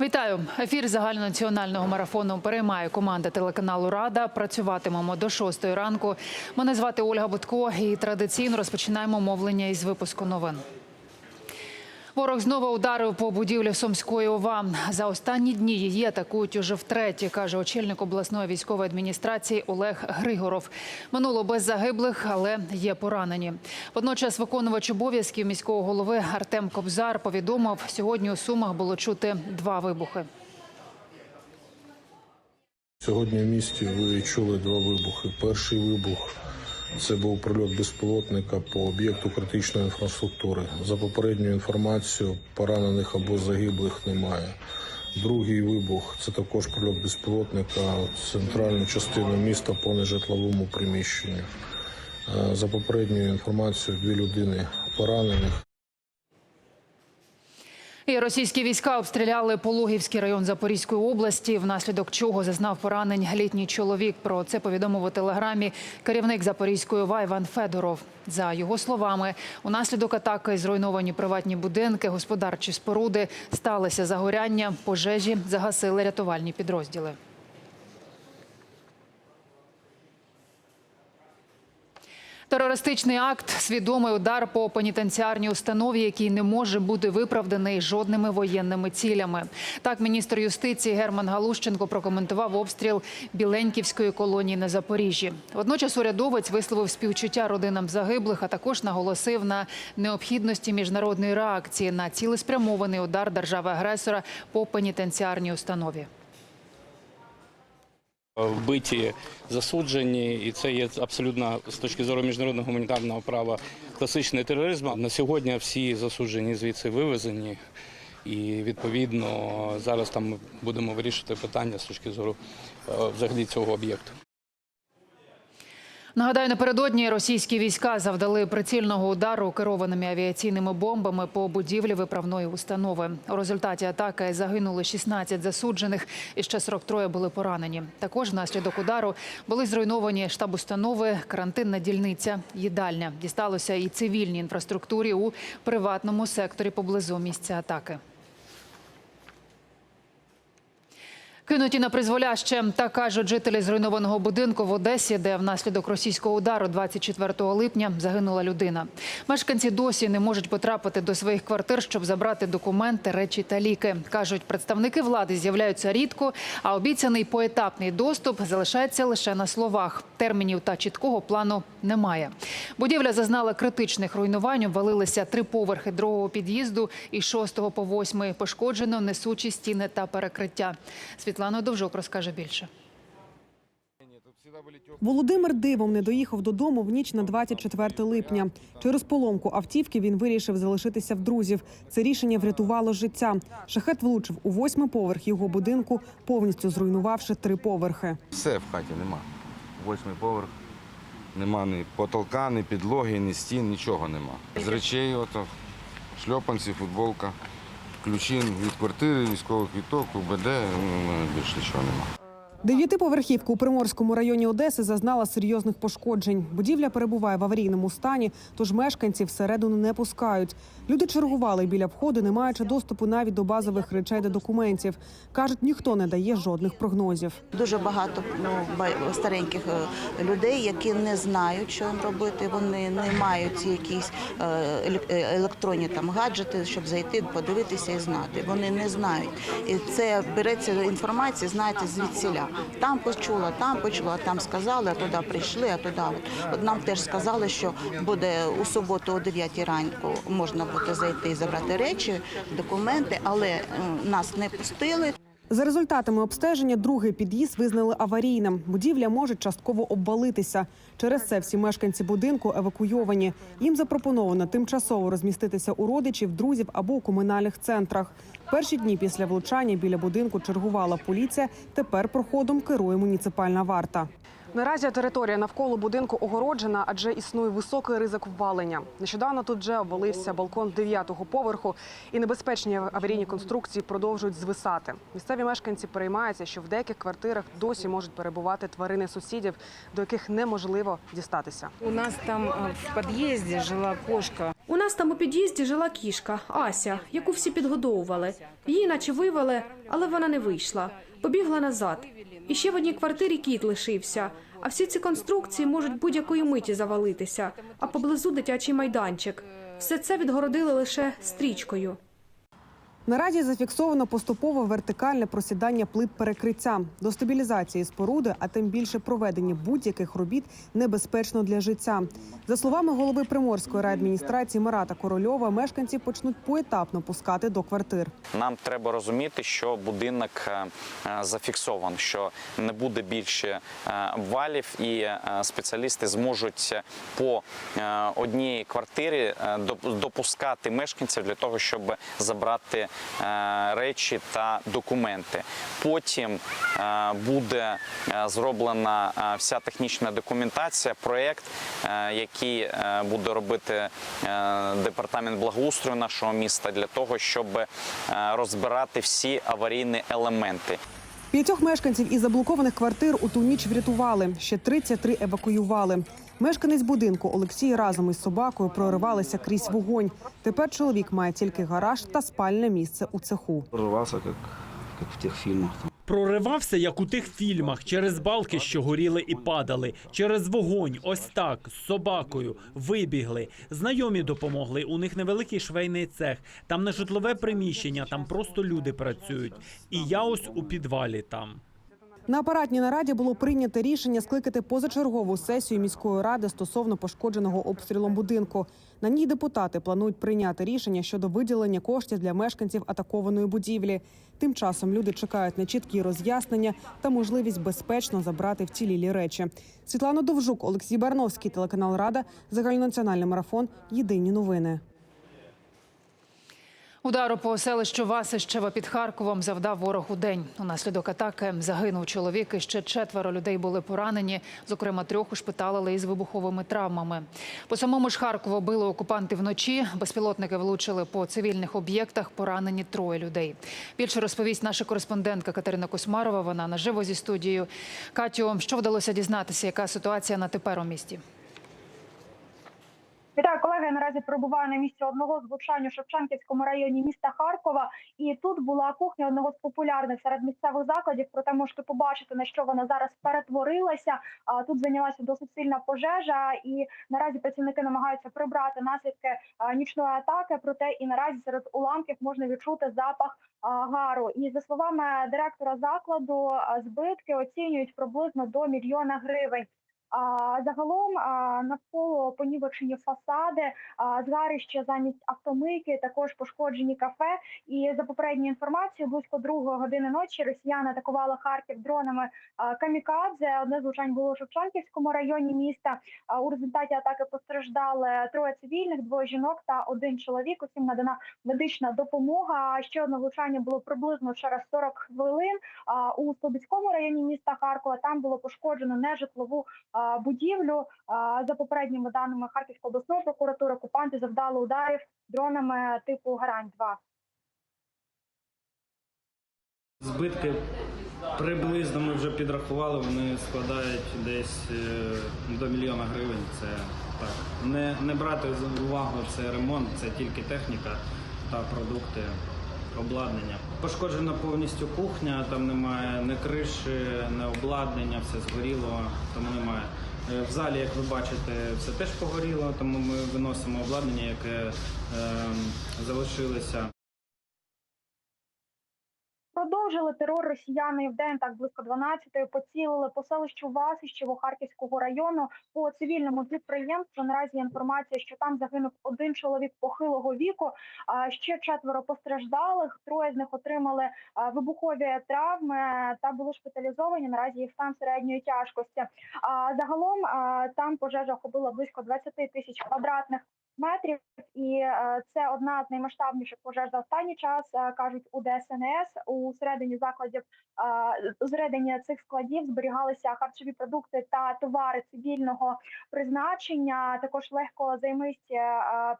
Вітаю! Ефір загальнонаціонального марафону переймає команда телеканалу Рада. Працюватимемо до шостої ранку. Мене звати Ольга Будко і традиційно розпочинаємо мовлення із випуску новин. Ворог знову ударив по будівлі Сумської ОВА. За останні дні її атакують уже втретє, каже очільник обласної військової адміністрації Олег Григоров. Минуло без загиблих, але є поранені. Водночас виконувач обов'язків міського голови Артем Кобзар повідомив, сьогодні у Сумах було чути два вибухи. Сьогодні в місті ви чули два вибухи. Перший вибух це був прильот безпілотника по об'єкту критичної інфраструктури. За попередньою інформацією, поранених або загиблих немає. Другий вибух це також прильот безпілотника в центральну частину міста по нежитловому приміщенню. Е, За попередньою інформацією, дві людини поранених. І російські війська обстріляли Пологівський район Запорізької області, внаслідок чого зазнав поранень літній чоловік. Про це повідомив у телеграмі керівник Запорізької ОВА Іван Федоров. За його словами, унаслідок атаки зруйновані приватні будинки, господарчі споруди, сталися загоряння, пожежі загасили рятувальні підрозділи. Терористичний акт свідомий удар по пенітенціарній установі, який не може бути виправданий жодними воєнними цілями. Так, міністр юстиції Герман Галущенко прокоментував обстріл Біленьківської колонії на Запоріжжі. Водночас урядовець висловив співчуття родинам загиблих, а також наголосив на необхідності міжнародної реакції на цілеспрямований удар держави-агресора по пенітенціарній установі. Вбиті, засуджені, і це є абсолютно з точки зору міжнародного гуманітарного права класичний тероризм. На сьогодні всі засуджені звідси вивезені, і відповідно зараз там ми будемо вирішувати питання з точки зору е, взагалі цього об'єкту. Нагадаю, напередодні російські війська завдали прицільного удару керованими авіаційними бомбами по будівлі виправної установи. У результаті атаки загинули 16 засуджених і ще 43 були поранені. Також внаслідок удару були зруйновані штаб установи, карантинна дільниця, їдальня. Дісталося і цивільній інфраструктурі у приватному секторі поблизу місця атаки. Кинуті на призволяще, так кажуть жителі зруйнованого будинку в Одесі, де внаслідок російського удару 24 липня загинула людина. Мешканці досі не можуть потрапити до своїх квартир, щоб забрати документи, речі та ліки. кажуть, представники влади з'являються рідко, а обіцяний поетапний доступ залишається лише на словах. Термінів та чіткого плану немає. Будівля зазнала критичних руйнувань. Обвалилися три поверхи другого під'їзду і шостого по восьмий. Пошкоджено несучі стіни та перекриття. Світлана Довжук розкаже більше. Володимир дивом не доїхав додому в ніч на 24 липня. Через поломку автівки він вирішив залишитися в друзів. Це рішення врятувало життя. Шахет влучив у восьмий поверх його будинку, повністю зруйнувавши три поверхи. Все в хаті нема. Восьмий поверх. Нема ні потолка, ні підлоги, ні стін, нічого нема. З речей, ото, шльопанці, футболка, ключі від квартири, військовий квіток, УБД, ну, більше нічого нема. Дев'ятиповерхівка у Приморському районі Одеси зазнала серйозних пошкоджень. Будівля перебуває в аварійному стані, тож мешканці всередину не пускають. Люди чергували біля входу, не маючи доступу навіть до базових речей та документів. кажуть, ніхто не дає жодних прогнозів. Дуже багато ну, стареньких е, людей, які не знають, що їм робити. Вони не мають якісь е, е, електронні там гаджети, щоб зайти, подивитися і знати. Вони не знають. І це береться інформація, знаєте, звідсіля. Там почула, там почула, там сказали, а туди прийшли, а туди. От, нам теж сказали, що буде у суботу о 9 ранку можна буде зайти і забрати речі, документи, але нас не пустили. За результатами обстеження, другий під'їзд визнали аварійним. Будівля може частково обвалитися. Через це всі мешканці будинку евакуйовані. Їм запропоновано тимчасово розміститися у родичів, друзів або у комунальних центрах. Перші дні після влучання біля будинку чергувала поліція. Тепер проходом керує муніципальна варта. Наразі територія навколо будинку огороджена, адже існує високий ризик ввалення. Нещодавно тут вже обвалився балкон дев'ятого поверху, і небезпечні аварійні конструкції продовжують звисати. Місцеві мешканці переймаються, що в деяких квартирах досі можуть перебувати тварини сусідів, до яких неможливо дістатися. У нас там в подъезде жила кошка. У нас там у під'їзді жила кішка Ася, яку всі підгодовували. Її наче вивели, але вона не вийшла. Побігла назад. І ще в одній квартирі кіт лишився. А всі ці конструкції можуть будь-якої миті завалитися, а поблизу дитячий майданчик. Все це відгородили лише стрічкою. Наразі зафіксовано поступове вертикальне просідання плит перекриття. До стабілізації споруди, а тим більше проведення будь-яких робіт небезпечно для життя. За словами голови Приморської райадміністрації Марата Корольова, мешканці почнуть поетапно пускати до квартир. Нам треба розуміти, що будинок е, е, зафіксований, що не буде більше е, обвалів, і спеціалісти зможуть по одній квартирі допускати мешканців для того, щоб забрати речі та документи. Потім е, буде е, зроблена е, вся технічна документація, проєкт, е, який е, буде робити е, департамент благоустрою нашого міста для того, щоб е, розбирати всі аварійні елементи. П'ятьох мешканців із заблокованих квартир у ту ніч врятували. Ще 33 евакуювали. Мешканець будинку Олексій разом із собакою проривалися крізь вогонь. Тепер чоловік має тільки гараж та спальне місце у цеху. Прорвался, как, как в тех фильмах. там. Проривався, як у тих фільмах, через балки, що горіли і падали, через вогонь, ось так, з собакою, вибігли. Знайомі допомогли. У них невеликий швейний цех, там не житлове приміщення, там просто люди працюють. І я ось у підвалі там. На апаратній нараді було прийнято рішення скликати позачергову сесію міської ради стосовно пошкодженого обстрілом будинку. На ній депутати планують прийняти рішення щодо виділення коштів для мешканців атакованої будівлі. Тим часом люди чекають на чіткі роз'яснення та можливість безпечно забрати вцілілі речі. Світлана Довжук, Олексій Барновський, телеканал Рада, загальнонаціональний марафон. Єдині новини. Удару по селищу Васищева під Харковом завдав ворог у день. Унаслідок атаки загинув чоловік і ще четверо людей були поранені. Зокрема, трьох ушпиталили із вибуховими травмами. По самому ж Харкову били окупанти вночі. Безпілотники влучили по цивільних об'єктах. Поранені троє людей. Більше розповість наша кореспондентка Катерина Космарова. Вона наживо зі студією. Катю, що вдалося дізнатися? Яка ситуація на тепер у місті? Вітаю, колеги. Я Наразі перебуваю на місці одного з влучань у Шевченківському районі міста Харкова. І тут була кухня одного з популярних серед місцевих закладів. Проте можете побачити на що вона зараз перетворилася. А тут зайнялася досить сильна пожежа, і наразі працівники намагаються прибрати наслідки нічної атаки. Проте і наразі серед уламків можна відчути запах гару. І за словами директора закладу, збитки оцінюють приблизно до мільйона гривень. Загалом навколо понівечені фасади, а, згарище замість автомийки, також пошкоджені кафе. І за попередньою інформацією, близько другої години ночі росіяни атакували Харків дронами камікадзе. Одне з влучань було у Шевченківському районі міста. У результаті атаки постраждали троє цивільних, двоє жінок та один чоловік. Усім надана медична допомога. Ще одне влучання було приблизно через 40 хвилин. А, у Слобідському районі міста Харкова там було пошкоджено нежитлову будівлю. За попередніми даними Харківської обласної прокуратури, окупанти завдали ударів дронами типу Гарань 2 Збитки приблизно ми вже підрахували, вони складають десь е, до мільйона гривень. Це так. Не, не брати увагу це ремонт, це тільки техніка та продукти, обладнання. Пошкоджена повністю кухня, там немає ні криші, ні обладнання, все згоріло, тому немає. Е, В залі, як ви бачите, все теж погоріло, тому ми виносимо обладнання, яке е, залишилося. Продовжили терор росіяни в день так близько 12-ї поцілили по селищу Васищево Харківського району по цивільному підприємству. Наразі інформація, що там загинув один чоловік похилого віку. А ще четверо постраждалих. Троє з них отримали вибухові травми та були шпиталізовані. Наразі їх стан середньої тяжкості. А загалом там пожежа охопила близько 20 тисяч квадратних метрів, і е, це одна з наймасштабніших пожеж за останній час, е, кажуть у ДСНС. У середині закладів е, всередині цих складів зберігалися харчові продукти та товари цивільного призначення. Також легко займисті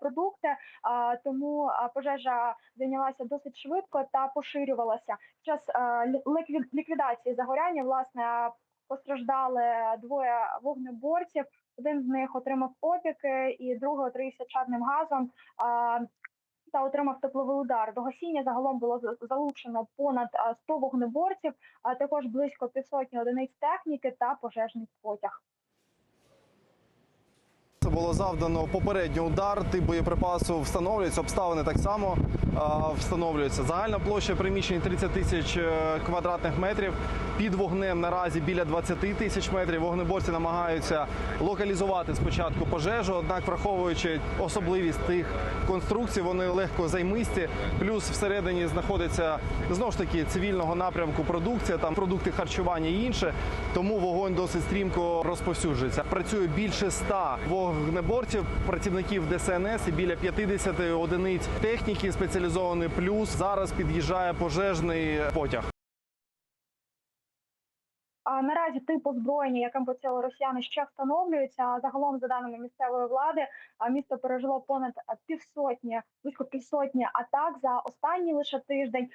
продукти. Тому пожежа зайнялася досить швидко та поширювалася. Під час лі- ліквід- ліквідації загоряння власне постраждали двоє вогнеборців. Один з них отримав опіки, і другий отруївся чадним газом. Та отримав тепловий удар. До гасіння загалом було залучено понад 100 вогнеборців, а також близько півсотні одиниць техніки та пожежний потяг. Це було завдано попередній удар. Тип боєприпасу встановлюється. Обставини так само встановлюються. Загальна площа приміщень 30 тисяч е, квадратних метрів. Під вогнем наразі біля 20 тисяч метрів. Вогнеборці намагаються локалізувати спочатку пожежу, однак, враховуючи особливість тих конструкцій, вони легко займисті. Плюс всередині знаходиться знову ж таки цивільного напрямку продукція, там продукти харчування і інше. Тому вогонь досить стрімко розповсюджується. Працює більше 100 вогнеборців, працівників ДСНС і біля 50 одиниць техніки спеціалізованої. Плюс зараз під'їжджає пожежний потяг. А наразі тип озброєння, яким поцілили росіяни, ще встановлюється. Загалом, за даними місцевої влади, місто пережило понад півсотні, близько півсотні атак за останній лише тиждень.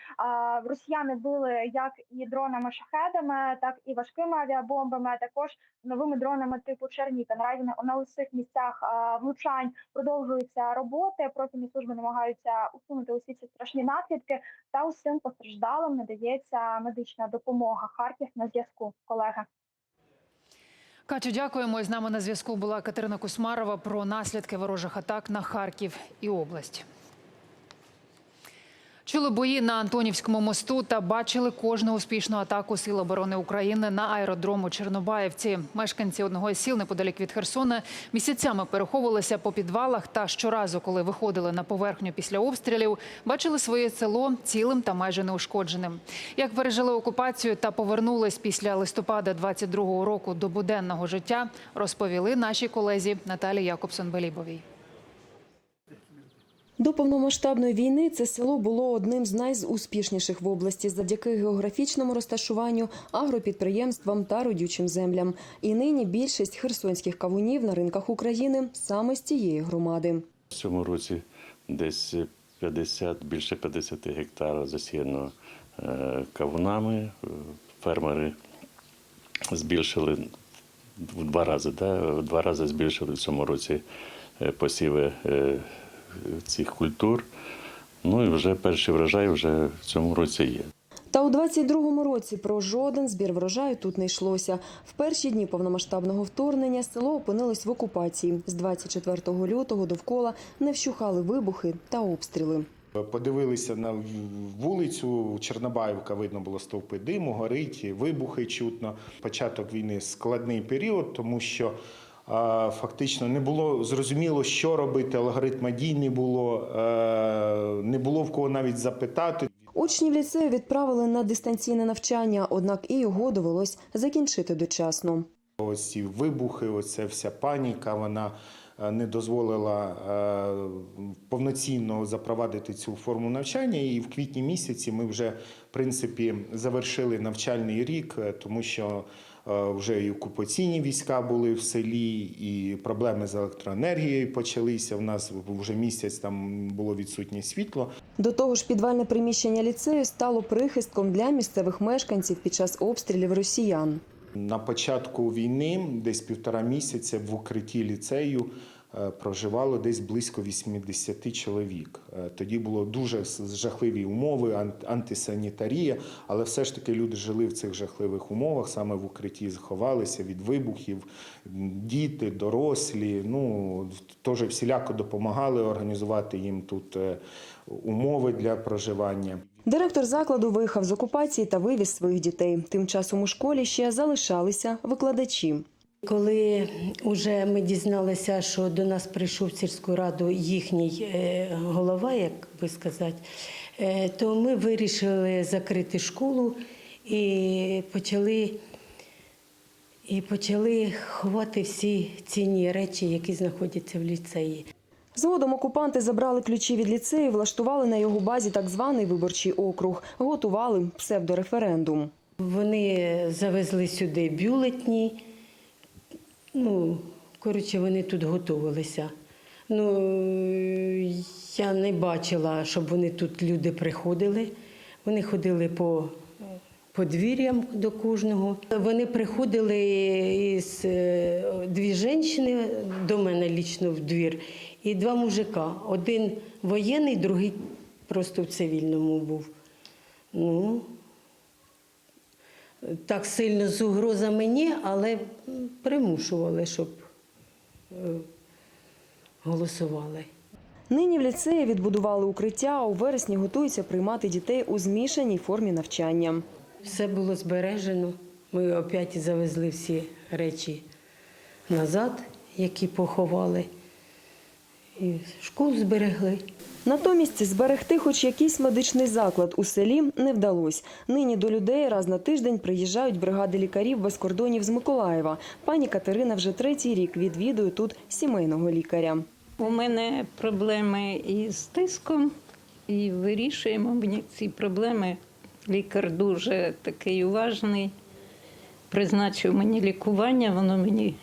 Росіяни били як і дронами шахедами, так і важкими авіабомбами, а також новими дронами типу Черніка. Наразі на- на усіх місцях влучань продовжуються роботи. Профільні служби намагаються усунути усі ці страшні наслідки. Та усім постраждалим надається медична допомога. Харків на зв'язку, колеги. Катю, дякуємо. І З нами на зв'язку була Катерина Кусмарова про наслідки ворожих атак на Харків і область. Чули бої на Антонівському мосту та бачили кожну успішну атаку Сил оборони України на аеродрому Чорнобаївці. Мешканці одного із сіл неподалік від Херсона місяцями переховувалися по підвалах. Та щоразу, коли виходили на поверхню після обстрілів, бачили своє село цілим та майже неушкодженим. Як пережили окупацію та повернулись після листопада 22-го року до буденного життя, розповіли наші колезі Наталі Якобсон-Белібовій. До повномасштабної війни це село було одним з найуспішніших в області завдяки географічному розташуванню, агропідприємствам та родючим землям. І нині більшість херсонських кавунів на ринках України саме з цієї громади. В цьому році десь 50, більше 50 гектарів засіяно е, кавунами. Фермери збільшили в два рази, да? в два рази збільшили в цьому році е, посіви е, цих культур. Ну і вже перший врожай вже в цьому році є. Та у 22-му році про жоден збір врожаю тут не йшлося. В перші дні повномасштабного вторгнення село опинилось в окупації. З 24 лютого довкола не вщухали вибухи та обстріли. Подивилися на вулицю Чорнобаївка, видно було стовпи диму, горить, вибухи чутно. Початок війни складний період, тому що фактично не було зрозуміло, що робити. Алгоритма дій не було, е, не було в кого навіть запитати. Учнів ліцею відправили на дистанційне навчання, однак і його довелось закінчити дочасно. Ось ці вибухи, оця вся паніка, вона не дозволила е, повноцінно запровадити цю форму навчання. І в квітні місяці ми вже в принципі завершили навчальний рік, е, тому що е, вже і окупаційні війська були в селі, і проблеми з електроенергією почалися. В нас вже місяць там було відсутнє світло. До того ж, підвальне приміщення ліцею стало прихистком для місцевих мешканців під час обстрілів росіян. На початку війни, десь півтора місяця, в укритті ліцею е, проживало десь близько 80 чоловік. Е, Тоді було дуже жахливі умови, антисанітарія, але все ж таки люди жили в цих жахливих умовах, саме в укритті заховалися від вибухів, діти, дорослі. Ну теж всіляко допомагали організувати їм тут е, умови для проживання. Директор закладу виїхав з окупації та вивіз своїх дітей. Тим часом у школі ще залишалися викладачі. Коли вже ми дізналися, що до нас прийшов в сільську раду їхній е, голова, як би сказати, е, то ми вирішили закрити школу і почали, і почали ховати всі цінні речі, які знаходяться в ліцеї. Згодом окупанти забрали ключі від ліцею, влаштували на його базі так званий виборчий округ, готували псевдореферендум. Вони завезли сюди бюлетні. Ну, коротше, вони тут готувалися. Ну, я не бачила, щоб вони тут люди приходили. Вони ходили по подвір'ям до кожного. Вони приходили із е, дві жінки до мене лічно в двір, і два мужика. Один воєнний, другий просто в цивільному був. Ну, так сильно з угрозами ні, але примушували, щоб е, голосували. Нині в ліцеї відбудували укриття, а у вересні готуються приймати дітей у змішаній формі навчання. Все було збережено. Ми опять завезли всі речі назад, які поховали. І школу зберегли. Натомість зберегти хоч якийсь медичний заклад у селі не вдалося. Нині до людей раз на тиждень приїжджають бригади лікарів без кордонів з Миколаєва. Пані Катерина вже третій рік відвідує тут сімейного лікаря. У мене проблеми із тиском, і вирішуємо мені ці проблеми. Лікар дуже такий уважний, призначив мені лікування, воно мені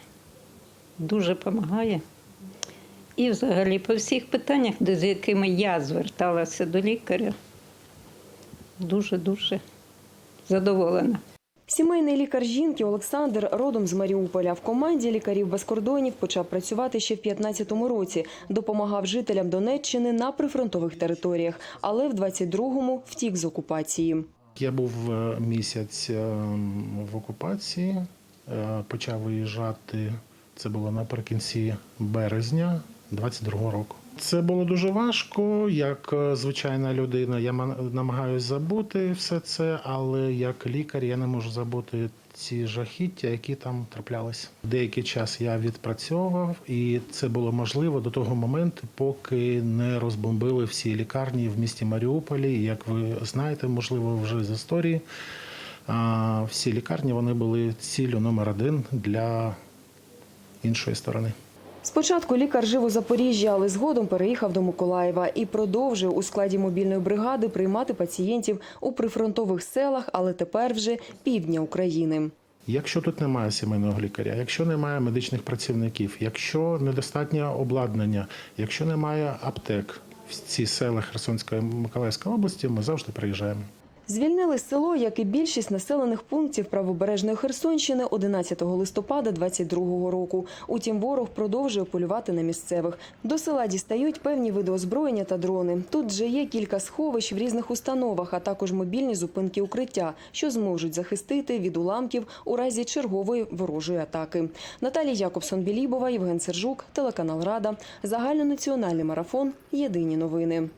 дуже допомагає. І взагалі по всіх питаннях, з якими я зверталася до лікаря, дуже-дуже задоволена. Сімейний лікар жінки Олександр родом з Маріуполя. В команді лікарів без кордонів почав працювати ще в 15-му році. Допомагав жителям Донеччини на прифронтових територіях, але в 22-му втік з окупації. Я був е, місяць е, в окупації, е, почав виїжджати. Це було наприкінці березня 22-го року. Це було дуже важко. Як е, звичайна людина, я ма- намагаюся забути все це, але як лікар я не можу забути ці жахіття, які там траплялися. Деякий час я відпрацьовував, і це було можливо до того моменту, поки не розбомбили всі лікарні в місті Маріуполі. Як ви знаєте, можливо, вже з історії. Всі лікарні вони були ціллю номер один для іншої сторони. Спочатку лікар жив у Запоріжжі, але згодом переїхав до Миколаєва і продовжив у складі мобільної бригади приймати пацієнтів у прифронтових селах, але тепер вже півдня України. Якщо тут немає сімейного лікаря, якщо немає медичних працівників, якщо недостатньо обладнання, якщо немає аптек в ці села Херсонської Миколаївської області, ми завжди приїжджаємо. Звільнили село, як і більшість населених пунктів правобережної Херсонщини 11 листопада 22 року. Утім, ворог продовжує полювати на місцевих. До села дістають певні види озброєння та дрони. Тут вже є кілька сховищ в різних установах, а також мобільні зупинки укриття, що зможуть захистити від уламків у разі чергової ворожої атаки. Наталія Якобсон Білібова, Євген Сержук, телеканал Рада, загальнонаціональний марафон. Єдині новини.